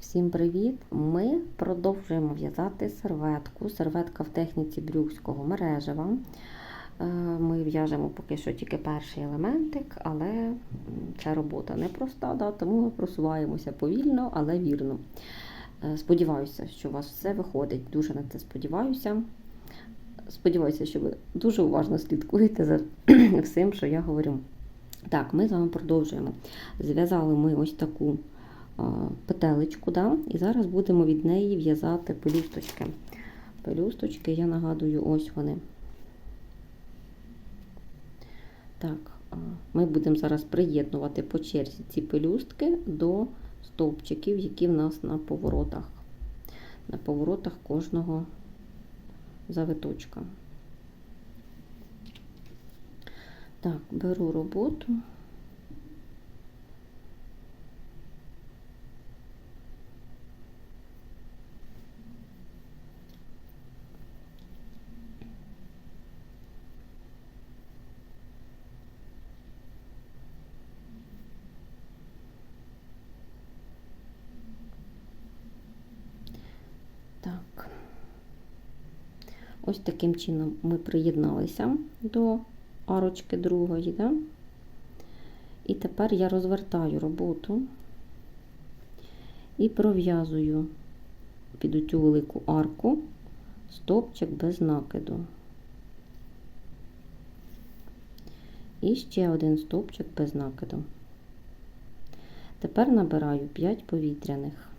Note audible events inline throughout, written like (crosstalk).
Всім привіт! Ми продовжуємо в'язати серветку. Серветка в техніці брюкського мережева. Е, Ми в'яжемо поки що тільки перший елементик, але це робота непроста, да, тому ми просуваємося повільно, але вірно. Е, Сподіваюся, що у вас все виходить. Дуже на це сподіваюся. Сподіваюся, що ви дуже уважно слідкуєте за (clears throat) всім, що я говорю. Так, ми з вами продовжуємо. Зв'язали ми ось таку петелечку, да? і зараз будемо від неї в'язати пелюсточки. Пелюсточки, я нагадую, ось вони. Так, ми будемо зараз приєднувати по черзі ці пелюстки до стовпчиків, які в нас на поворотах. На поворотах кожного завиточка. Так, беру роботу. Так. Ось таким чином ми приєдналися до арочки другої. Да? І тепер я розвертаю роботу і пров'язую під цю велику арку стовпчик без накиду. І ще один стовпчик без накиду. Тепер набираю 5 повітряних.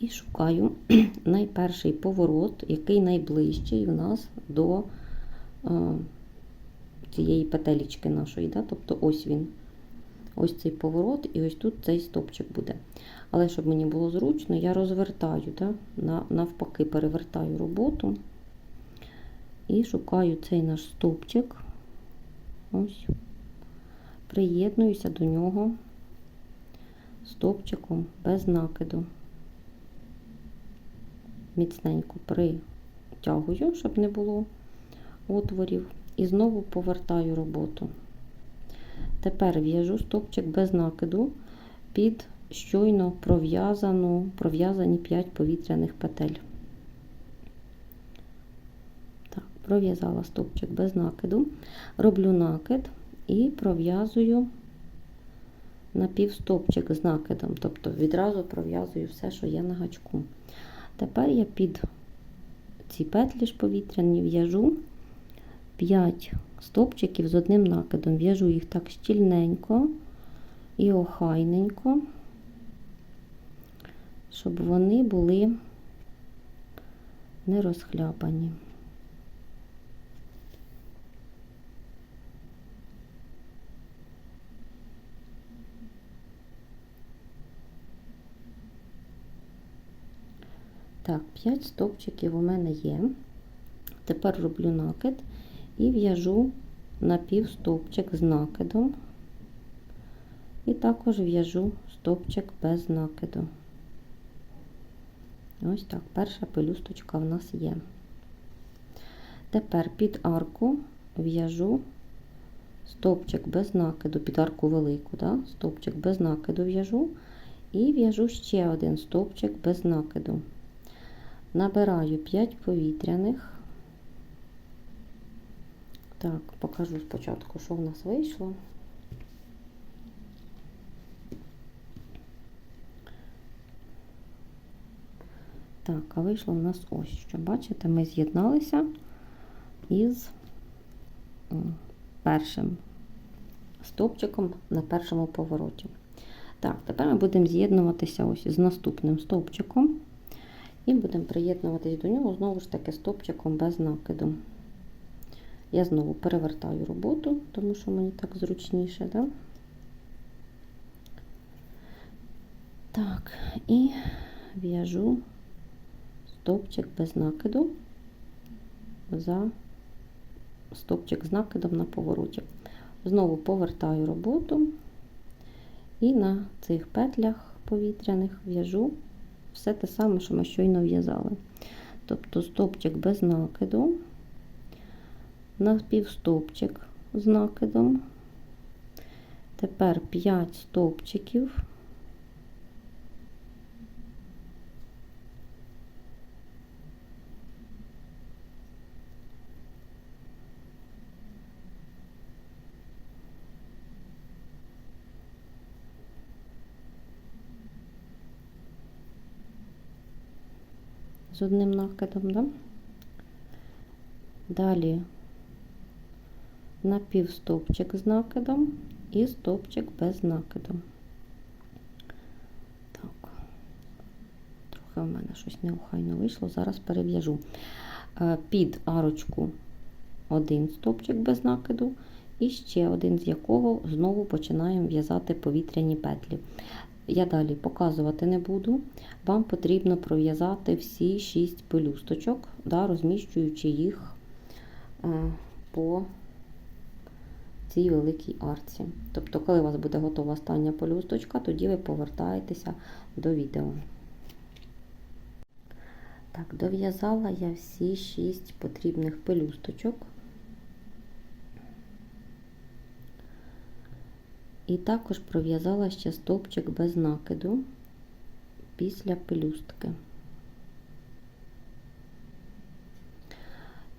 І шукаю (clears throat) найперший поворот, який найближчий у нас до е, цієї петелечки нашої. Да? Тобто ось він. Ось цей поворот, і ось тут цей стопчик буде. Але щоб мені було зручно, я розвертаю, да? навпаки, перевертаю роботу і шукаю цей наш стовпчик. Ось. Приєднуюся до нього стовпчиком без накиду міцненько притягую, щоб не було отворів, і знову повертаю роботу. Тепер в'яжу стопчик без накиду під щойно пров'язану, пров'язані 5 повітряних петель. Так, пров'язала стопчик без накиду, роблю накид і пров'язую напівстопчик з накидом, тобто відразу пров'язую все, що є на гачку. Тепер я під ці петлі ж повітряні в'яжу 5 стопчиків з одним накидом. В'яжу їх так щільненько і охайненько, щоб вони були не розхляпані. Так, 5 стовпчиків у мене є. Тепер роблю накид і в'яжу напівстовпчик з накидом, і також в'яжу стовпчик без накиду. Ось так, перша пелюсточка в нас є. Тепер під арку в'яжу стовпчик без накиду, під арку велику, да? стовпчик без накиду в'яжу і в'яжу ще один стовпчик без накиду. Набираю 5 повітряних. Так, покажу спочатку, що в нас вийшло. Так, а вийшло в нас ось що. Бачите, ми з'єдналися із першим стовпчиком на першому повороті. Так, тепер ми будемо з'єднуватися ось з наступним стовпчиком. І будемо приєднуватись до нього знову ж таки стопчиком без накиду. Я знову перевертаю роботу, тому що мені так зручніше. Да? Так, і в'яжу стопчик без накиду за стопчик з накидом на повороті. Знову повертаю роботу і на цих петлях повітряних в'яжу все те саме, що ми щойно в'язали. Тобто стопчик без накиду, напівстопчик з накидом. Тепер 5 стопчиків з одним накидом. Да? Далі напівстопчик з накидом і стопчик без накиду. Так, трохи в мене щось неохайно вийшло. Зараз перев'яжу. Е, Під арочку один стопчик без накиду, і ще один, з якого знову починаємо в'язати повітряні петлі. Я далі показувати не буду. Вам потрібно пров'язати всі 6 пелюсточок, да, розміщуючи їх е, по цій великій арці. Тобто, коли у вас буде готова остання пелюсточка, тоді ви повертаєтеся до відео. Так, дов'язала я всі 6 потрібних пелюсточок. І також пров'язала ще стовпчик без накиду після пелюстки.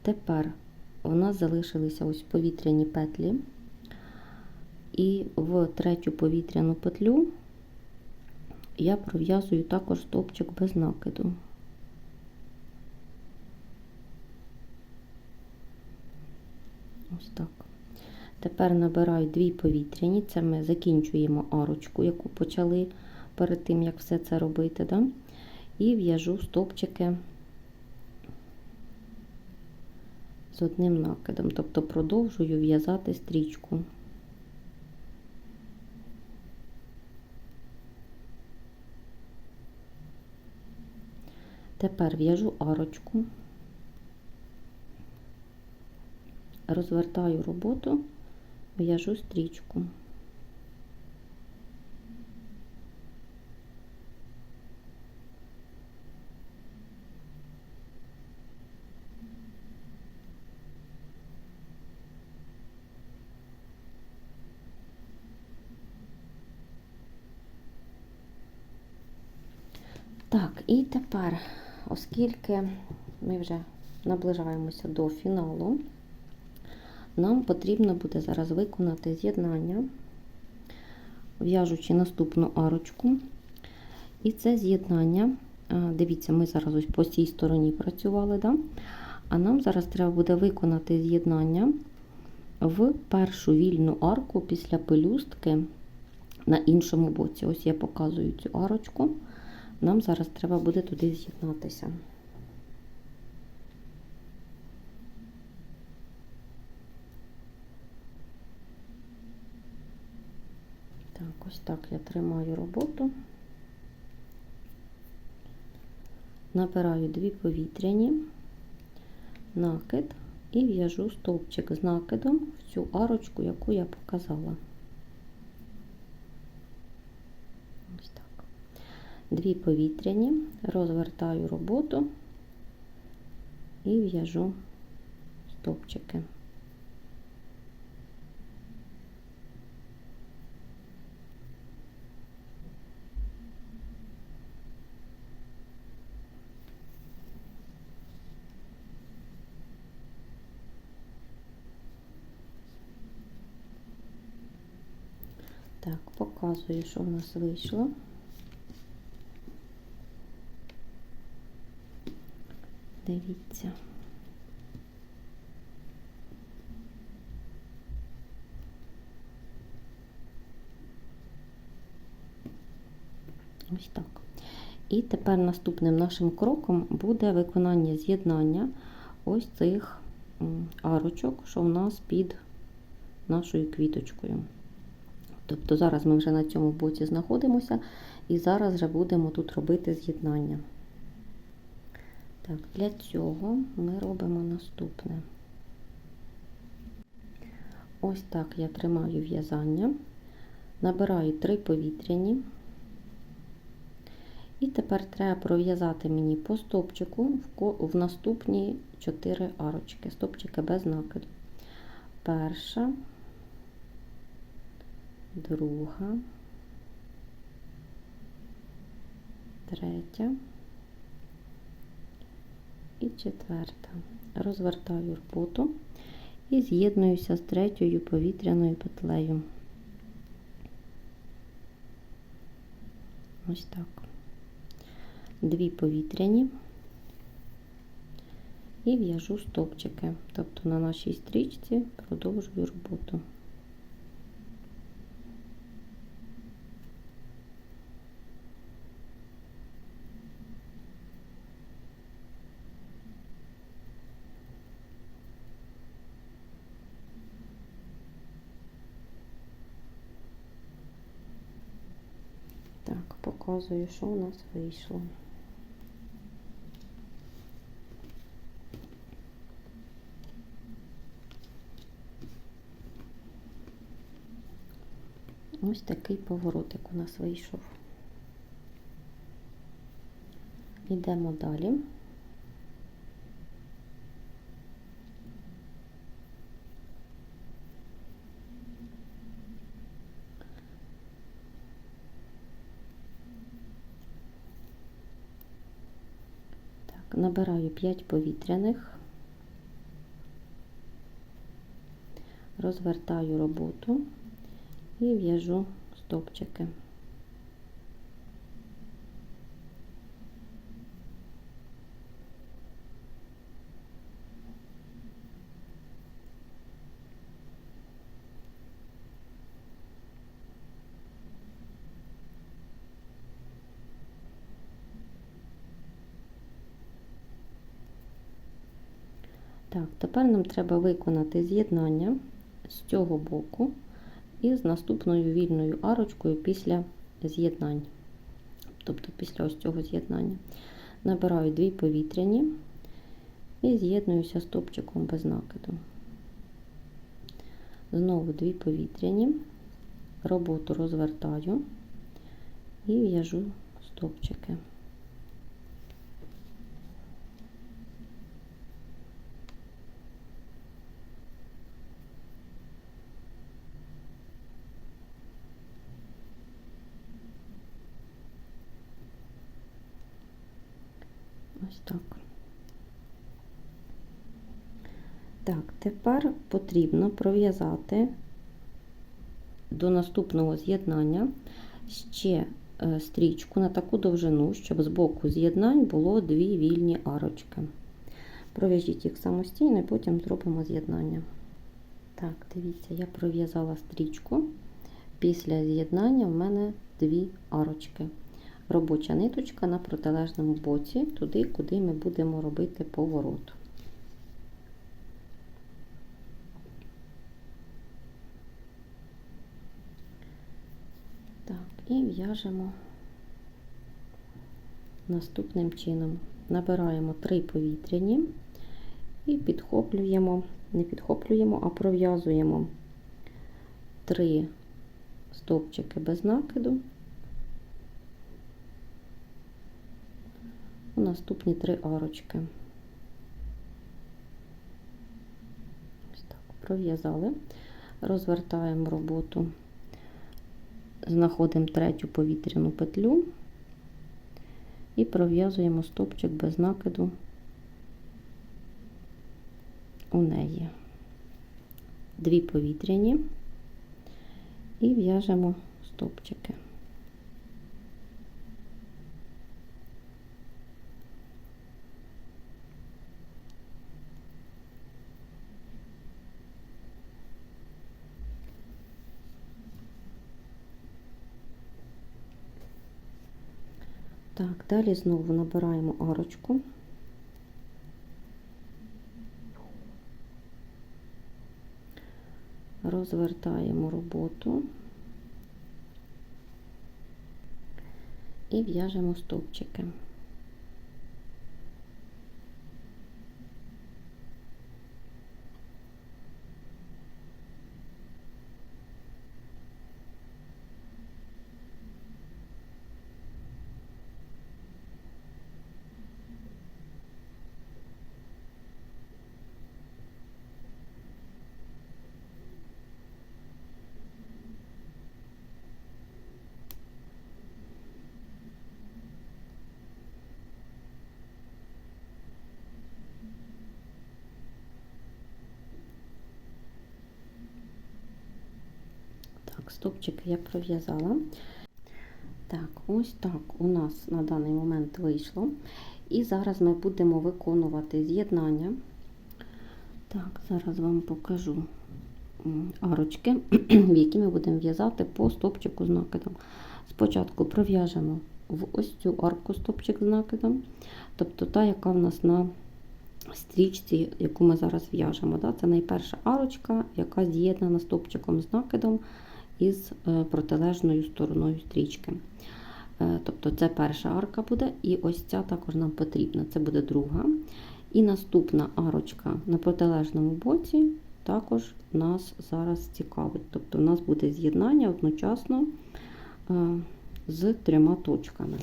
Тепер у нас залишилися ось повітряні петлі, і в третю повітряну петлю я пров'язую також стовпчик без накиду. Ось так. Тепер набираю дві повітряні, це ми закінчуємо арочку, яку почали перед тим, як все це робити. Да? І в'яжу стовпчики з одним накидом, тобто продовжую в'язати стрічку. Тепер в'яжу арочку, розвертаю роботу, в'яжу стрічку. Так, і тепер, оскільки ми вже наближаємося до фіналу, нам потрібно буде зараз виконати з'єднання, в'яжучи наступну арочку. І це з'єднання, дивіться, ми зараз ось по цій стороні працювали, да? а нам зараз треба буде виконати з'єднання в першу вільну арку після пелюстки на іншому боці. Ось я показую цю арочку. Нам зараз треба буде туди з'єднатися. Так, ось так я тримаю роботу, набираю дві повітряні, накид і в'яжу стовпчик з накидом в цю арочку, яку я показала. Ось так. Дві повітряні, розвертаю роботу і в'яжу стовпчики. Так, показую, що в нас вийшло. Дивіться. Ось так. І тепер наступним нашим кроком буде виконання з'єднання ось цих арочок, що в нас під нашою квіточкою. Тобто зараз ми вже на цьому боці знаходимося, і зараз вже будемо тут робити з'єднання. Так, Для цього ми робимо наступне. Ось так я тримаю в'язання, набираю три повітряні, і тепер треба пров'язати мені по стопчику в наступні 4 арочки, стопчики без накиду. Перша, друга, третя і четверта. Розвертаю роботу і з'єднуюся з третьою повітряною петлею. Ось так. Дві повітряні, і в'яжу стовпчики. Тобто на нашій стрічці продовжую роботу. Так, показую, що у нас вийшло. Ось такий поворотик у нас вийшов. Йдемо далі. Так, набираю 5 повітряних, розвертаю роботу і в'яжу стовпчики. Так, тепер нам треба виконати з'єднання з цього боку і з наступною вільною арочкою після з'єднань. Тобто після ось цього з'єднання. Набираю дві повітряні і з'єднуюся стопчиком без накиду. Знову дві повітряні, роботу розвертаю і в'яжу стопчики. Ось так. Так, тепер потрібно пров'язати до наступного з'єднання ще е, стрічку на таку довжину, щоб з боку з'єднань було дві вільні арочки. Пров'яжіть їх самостійно і потім зробимо з'єднання. Так, дивіться, я пров'язала стрічку. Після з'єднання в мене дві арочки робоча ниточка на протилежному боці, туди, куди ми будемо робити поворот. Так, і в'яжемо наступним чином. Набираємо три повітряні і підхоплюємо, не підхоплюємо, а пров'язуємо три стовпчики без накиду. У наступні три арочки. Ось так, пров'язали, розвертаємо роботу, знаходимо третю повітряну петлю і пров'язуємо стопчик без накиду у неї. Дві повітряні і в'яжемо стопчики. Так, далі знову набираємо арочку. Розвертаємо роботу і в'яжемо стовпчики. Так, стопчики я пров'язала. Так, ось так у нас на даний момент вийшло. І зараз ми будемо виконувати з'єднання. Так, зараз вам покажу арочки, (clears throat) в які ми будемо в'язати по стопчику з накидом. Спочатку пров'яжемо в ось цю арку стопчик з накидом, тобто та, яка в нас на стрічці, яку ми зараз в'яжемо. Це найперша арочка, яка з'єднана стопчиком з накидом із е, протилежною стороною стрічки. Е, Тобто це перша арка буде, і ось ця також нам потрібна. Це буде друга. І наступна арочка на протилежному боці також нас зараз цікавить. Тобто у нас буде з'єднання одночасно е, з трьома точками.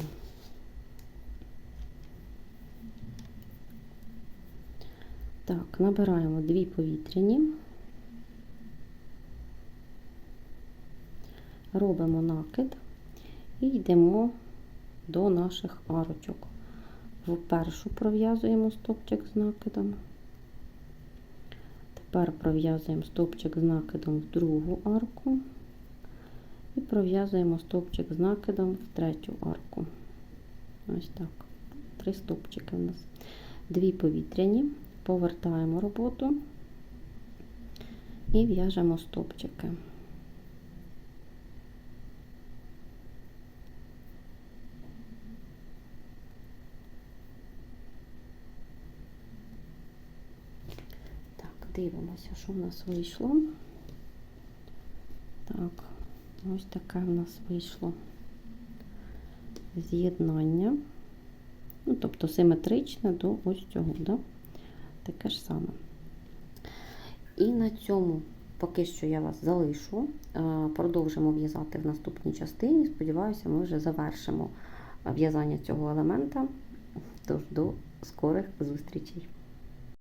Так, набираємо дві повітряні, робимо накид і йдемо до наших арочок. В першу пров'язуємо стовпчик з накидом. Тепер пров'язуємо стовпчик з накидом в другу арку і пров'язуємо стовпчик з накидом в третю арку. Ось так. Три стовпчики у нас. Дві повітряні, повертаємо роботу і в'яжемо стовпчики. Так, дивимося, що в нас вийшло. Так, ось таке в нас вийшло з'єднання. Ну, тобто симетричне до ось цього, да? таке ж саме. І на цьому поки що я вас залишу. Е, Продовжимо в'язати в наступній частині. Сподіваюся, ми вже завершимо в'язання цього елемента. Тож до скорих зустрічей!